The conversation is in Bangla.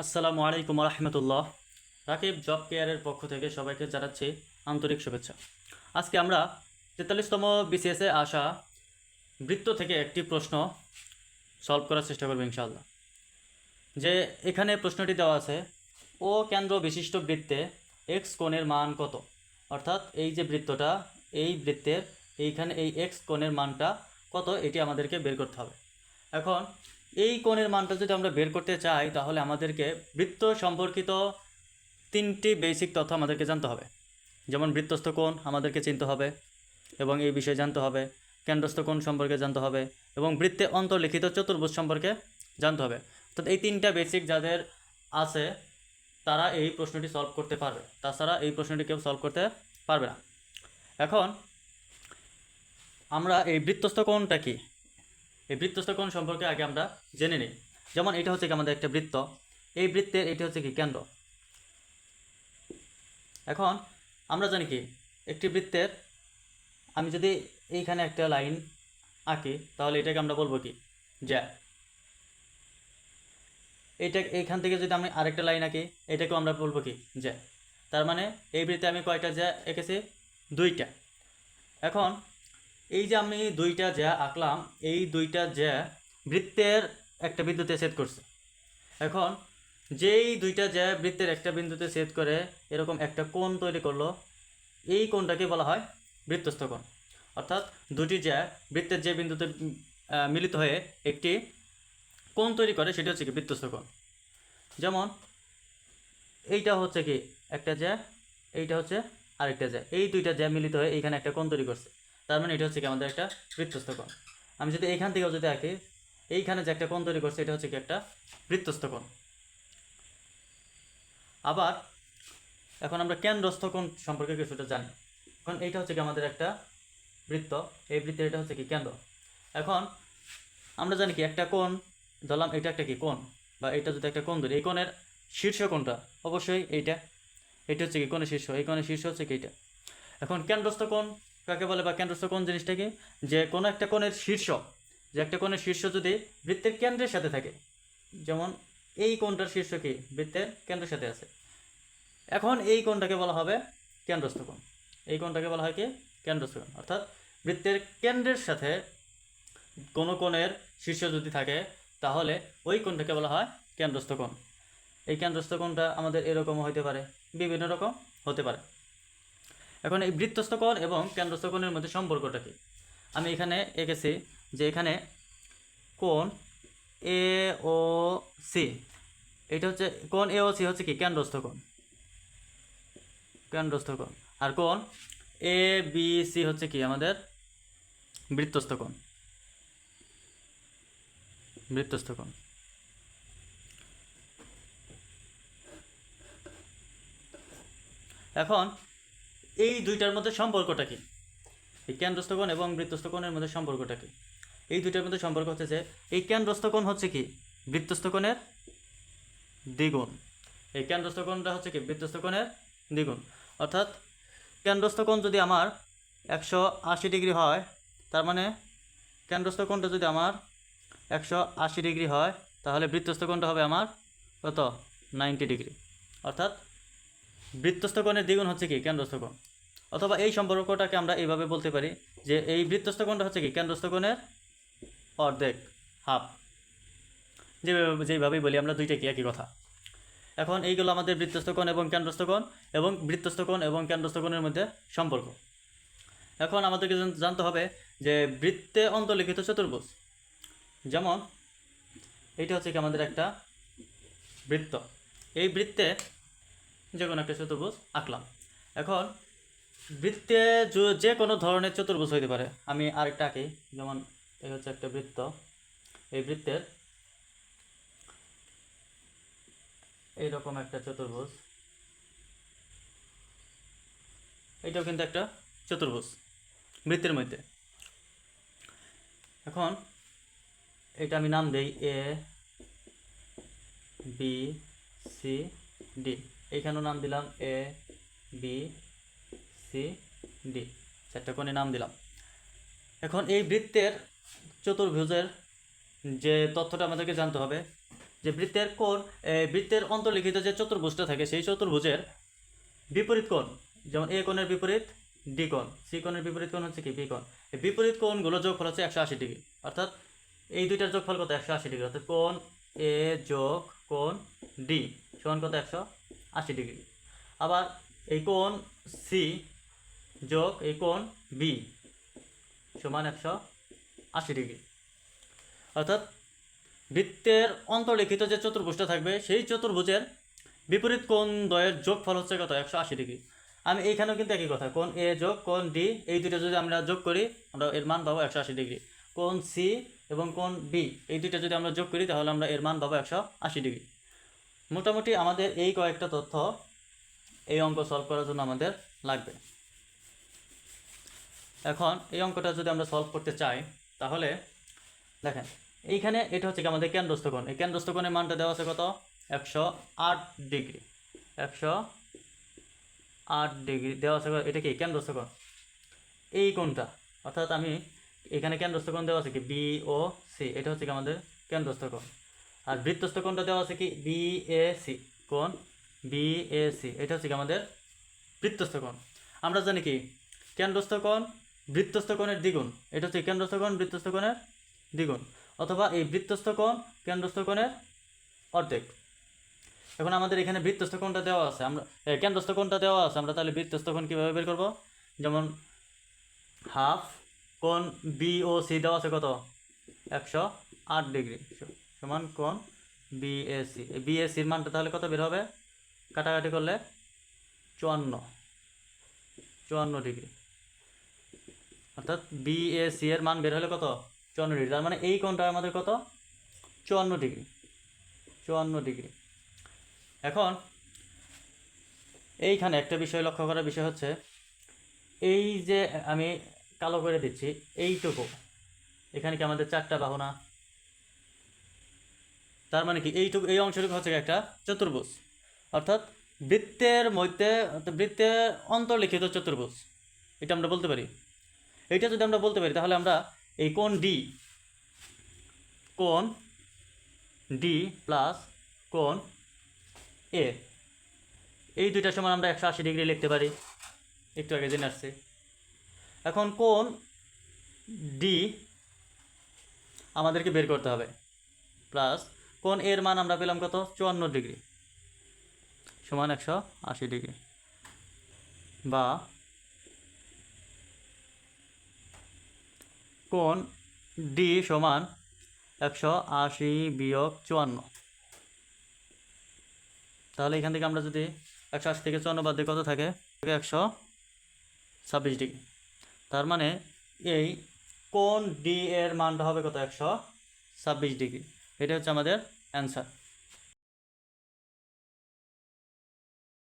আসসালামু আলাইকুম রহমতুল্লাহ রাকিব জব কেয়ারের পক্ষ থেকে সবাইকে জানাচ্ছি আন্তরিক শুভেচ্ছা। আজকে আমরা তেতাল্লিশতম বিসিএসে আসা বৃত্ত থেকে একটি প্রশ্ন সলভ করার চেষ্টা করব ইনশাআল্লাহ। যে এখানে প্রশ্নটি দেওয়া আছে, ও কেন্দ্র বিশিষ্ট বৃত্তে এক্স কোণের মান কত? অর্থাৎ এই যে বৃত্তটা, এই বৃত্তের এইখানে এই এক্স কোণের মানটা কত, এটি আমাদেরকে বের করতে হবে। এখন এই কোণের মানটা যদি আমরা বের করতে চাই, তাহলে আমাদেরকে বৃত্ত সম্পর্কিত তিনটি বেসিক তথ্য আমাদেরকে জানতে হবে। যেমন বৃত্তস্থ কোণ আমাদেরকে চিনতে হবে, এবং এই বিষয়ে জানতে হবে, কেন্দ্রস্থ কোণ সম্পর্কে জানতে হবে, এবং বৃত্তে অন্তর্লিখিত চতুর্ভুজ সম্পর্কে জানতে হবে। অর্থাৎ এই তিনটা বেসিক যাদের আছে, তারা এই প্রশ্নটি সলভ করতে পারবে। তাছাড়া এই প্রশ্নটি কেউ সলভ করতে পারবে না। এখন, আমরা এই বৃত্তস্থ কোণটা কি? এই বৃত্তস্থ কোণ সম্পর্কে আগে আমরা জেনে নিই। যেমন এটা হচ্ছে কি আমাদের একটা বৃত্ত। এই বৃত্তের এটি হচ্ছে কি কেন্দ্র। এখন আমরা জানি কি, একটি বৃত্তের আমি যদি এইখানে একটা লাইন আঁকি, তাহলে এটাকে আমরা বলব কি, জ্যা। এইটা এইখান থেকে যদি আমি আরেকটা লাইন আঁকি, এটাকেও আমরা বলব কি, জ্যা। তার মানে এই বৃত্তে আমি কয়টা জ্যা এঁকেছি? দুইটা। এখন এই যে আমি দুইটা জ্যা আঁকলাম, এই দুইটা জ্যা বৃত্তের একটা বিন্দুতে সেট করছে। এখন যেই দুইটা জ্যা বৃত্তের একটা বিন্দুতে সেট করে এরকম একটা কোণ তৈরি করল, এই কোণটাকে বলা হয় বৃত্তস্থ কোণ। অর্থাৎ দুটি জ্যা বৃত্তের যে বিন্দুতে মিলিত হয়ে একটি কোণ তৈরি করে, সেটা হচ্ছে কি বৃত্তস্থ কোণ। যেমন এইটা হচ্ছে কি একটা জ্যা, এইটা হচ্ছে আরেকটা জ্যা। এই দুইটা জ্যা মিলিত হয়ে এইখানে একটা কোণ তৈরি করছে। তার মানে এটা হচ্ছে কি আমাদের একটা বৃত্তস্থ কোণ আমি যদি এইখান থেকেও যদি আঁকি, এইখানে যে একটা কোণ তৈরি করছে, এটা হচ্ছে কি একটা বৃত্তস্থ কোণ আবার এখন আমরা কেন্দ্রস্থ কোণ সম্পর্কে কিছুটা জানি। এখন এইটা হচ্ছে কি আমাদের একটা বৃত্ত। এই বৃত্তের এটা হচ্ছে কি কেন্দ্র। এখন আমরা জানি কি একটা কোণ, ধরলাম এটা একটা কি কোণ, বা এটা যদি একটা কোণ ধরি, এই কোণের শীর্ষ কোণটা অবশ্যই এইটা। এটা হচ্ছে কি কোণের শীর্ষ, এই কোণের শীর্ষ হচ্ছে কি এইটা। এখন কেন্দ্রস্থ কোণ কাকে বলে বা কেন্দ্রস্থ কোণ জিনিসটা কি যে কোনো একটা কোণের শীর্ষ, যে একটা কোণের শীর্ষ যদি বৃত্তের কেন্দ্রের সাথে থাকে, যেমন এই কোণটার শীর্ষ কি বৃত্তের কেন্দ্রের সাথে আছে। এখন এই কোণটাকে বলা হবে কেন্দ্রস্থ কোণ। এই কোণটাকে বলা হয় কি? কেন্দ্রস্থ কোণ। অর্থাৎ বৃত্তের কেন্দ্রের সাথে কোনো কোণের শীর্ষ যদি থাকে, তাহলে ওই কোণটাকে বলা হয় কেন্দ্রস্থ কোণ। এই কেন্দ্রস্থ কোণটা আমাদের এরকমও হতে পারে, বিভিন্ন রকম হতে পারে। এখন এই বৃত্তস্থ কোণ এবং কেন্দ্রস্থ কোণের মধ্যে সম্পর্কটা কি? আমি এখানে এঁকেছি যে এখানে কোণ এ ও সি। এটা হচ্ছে, কোণ এ ও সি হচ্ছে কি? কেন্দ্রস্থ কোণ আর কোণ এ বি সি হচ্ছে কি? আমাদের বৃত্তস্থ কোণ এখন এই দুইটার মধ্যে সম্পর্কটা কি? এই কেন্দ্রস্থ কোণ এবং বৃত্তস্থকোণের মধ্যে সম্পর্কটা কি? এই দুইটার মধ্যে সম্পর্ক হচ্ছে যে, এই কেন্দ্রস্থকোণ হচ্ছে কি? বৃত্তস্থকোণের দ্বিগুণ। এই কেন্দ্রস্থ কোণটা হচ্ছে কি? বৃত্তস্থকোণের দ্বিগুণ। অর্থাৎ কেন্দ্রস্থকোণ যদি আমার একশো আশি ডিগ্রি হয়, তার মানে কেন্দ্রস্থ কোণটা যদি আমার একশো আশি ডিগ্রি হয়, তাহলে বৃত্তস্থকোণটা হবে আমার কত? Ninety degree. অর্থাৎ বৃত্তস্থ কোণের দ্বিগুণ হচ্ছে কি? কেন্দ্রস্থ কোণ অথবা এই সম্পর্কটাকে আমরা এইভাবে বলতে পারি যে এই বৃত্তস্থ কোণটা হচ্ছে কি? কেন্দ্রস্থ কোণের অর্ধেক, হাফ। যেভাবে যেইভাবেই বলি আমরা, দুইটা কি? একই কথা। এখন এইগুলো আমাদের বৃত্তস্থ কোণ এবং কেন্দ্রস্থ কোণ এবং বৃত্তস্থ কোণ এবং কেন্দ্রস্থ কোণের মধ্যে সম্পর্ক। এখন আমাদেরকে জানতে হবে যে বৃত্তে অন্তর্লিখিত চতুর্ভুজ। যেমন, এইটা হচ্ছে কি আমাদের একটা বৃত্ত। এই বৃত্তে যে কোনো একটা চতুর্ভুজ আঁকলাম। এখন বৃত্তে যে- কোনো ধরনের চতুর্ভুজ হইতে পারে। আমি আরেকটা আঁকি, যেমন এই হচ্ছে একটা বৃত্ত। এই বৃত্তের এইরকম একটা চতুর্ভুজ। এইটাও কিন্তু একটা চতুর্ভুজ বৃত্তের মধ্যে। এখন এটা আমি নাম দেই এ, বি, সি, ডি। এইখানেও নাম দিলাম এ বি সি ডি চারটা কোণে নাম দিলাম। এখন এই বৃত্তের চতুর্ভুজের যে তথ্যটা আমাদেরকে জানতে হবে, যে বৃত্তের কোণ বৃত্তের অন্তর্লিখিত যে চতুর্ভুজটা থাকে, সেই চতুর্ভুজের বিপরীত কোণ, যেমন এ কোণের বিপরীত ডি কোণ। সি কোণের বিপরীত কোণ হচ্ছে কি? বি কোণ। এই বিপরীত কোণগুলো যোগফল হচ্ছে একশো আশি ডিগ্রি। অর্থাৎ এই দুইটার যোগফল কত? একশো আশি ডিগ্রি। অর্থাৎ কোণ এ যোগ কোণ ডি সমান কত? একশো আশি ডিগ্রি। আবার এই কোণ সি যোগ এই কোণ বি সমান একশো আশি ডিগ্রি। অর্থাৎ বৃত্তের অন্তর্লিখিত যে চতুর্ভুজটা থাকবে, সেই চতুর্ভুজের বিপরীত কোণ দ্বয়ের যোগফল হচ্ছে কত? একশো আশি ডিগ্রি। আমি এইখানেও কিন্তু একই কথা, কোণ এ যোগ কোণ ডি এই দুটো যদি আমরা যোগ করি, আমরা এর মান পাবো একশো আশি ডিগ্রি। কোণ সি এবং কোণ বি এই দুইটা যদি আমরা যোগ করি, তাহলে আমরা এর মান পাবো একশো আশি ডিগ্রি। মোটামুটি আমাদের এই কয়েকটা তথ্য এই অঙ্ক সলভ করার জন্য আমাদের লাগবে। এখন এই অঙ্কটা যদি আমরা সলভ করতে চাই, তাহলে দেখেন, এইখানে এটা হচ্ছে কি আমাদের কেন্দ্রস্থ কোণ। এই কেন্দ্রস্থ কোণের মানটা দেওয়া আছে কত? একশো আট ডিগ্রি। একশো আট ডিগ্রি দেওয়া আছে এটা কি? কেন্দ্রস্থ কোণ। এই কোণটা, অর্থাৎ আমি এখানে কেন্দ্রস্থ কোণ দেওয়া আছে কি? B O C. এটা হচ্ছে কি আমাদের কেন্দ্রস্থ কোণ। আর বৃত্তস্থ কোণটা দেওয়া আছে কি? বি এ সি কোণ বি এ সি এটা হচ্ছে কি আমাদের বৃত্তস্থ কোণ। আমরা জানি কি? কেন্দ্রস্থ কোণ, বৃত্তস্থ কোণের দ্বিগুণ। এটা হচ্ছে কেন্দ্রস্থ কোণ, বৃত্তস্থ কোণের দ্বিগুণ। অথবা এই বৃত্তস্থ কোণ, কেন্দ্রস্থ কোণের অর্ধেক। এখন আমাদের এখানে বৃত্তস্থ কোণটা দেওয়া আছে। আমরা কেন্দ্রস্থ কোণটা দেওয়া আছে। আমরা তাহলে বৃত্তস্থ কোণ কীভাবে বের করব? যেমন হাফ কোণ বি ও সি দেওয়া আছে কত? একশো আট ডিগ্রি। সমান কোণ বিএসি বিএসির মানটা তাহলে কত বের হবে? কাটাকাটি করলে চুয়ান্ন। চুয়ান্ন ডিগ্রি। অর্থাৎ বিএসি এর মান বের হলে কত? চুয়ান্ন ডিগ্রি। তার মানে এই কোণটা আমাদের কত? চুয়ান্ন ডিগ্রি। চুয়ান্ন ডিগ্রি। এখন এইখানে একটা বিষয় লক্ষ্য করার বিষয় হচ্ছে, এই যে আমি কালো করে দিচ্ছি, এইটুকু। এখানে কি আমাদের চারটা বাহু না তার মানে কি? এইটুকু এই অংশটুকু হচ্ছে একটা চতুর্ভুজ। অর্থাৎ বৃত্তের মধ্যে বৃত্তের অন্তর্লিখিত চতুর্ভুজ। এটা আমরা বলতে পারি। এটা যদি আমরা বলতে পারি, তাহলে আমরা এই কোণ ডি কোণ ডি প্লাস কোণ এ এই দুইটা সমান আমরা একশো আশি ডিগ্রি লিখতে পারি। একটু আগে জেনে আসছে। এখন কোন ডি আমাদেরকে বের করতে হবে। প্লাস কোণ এর মান আমরা পেলাম কত? চুয়ান্ন ডিগ্রি। সমান একশো আশি ডিগ্রি। বা কোন ডি সমান একশো আশি বিয়োগ চুয়ান্ন। তাহলে এখান থেকে আমরা যদি একশো আশি থেকে চুয়ান্ন বাদ দিয়ে কত থাকে? একশো ছাব্বিশ ডিগ্রি। তার মানে এই কোন ডি এর মানটা হবে কত? একশো ছাব্বিশ ডিগ্রি। এটা হচ্ছে আমাদের অ্যান্সার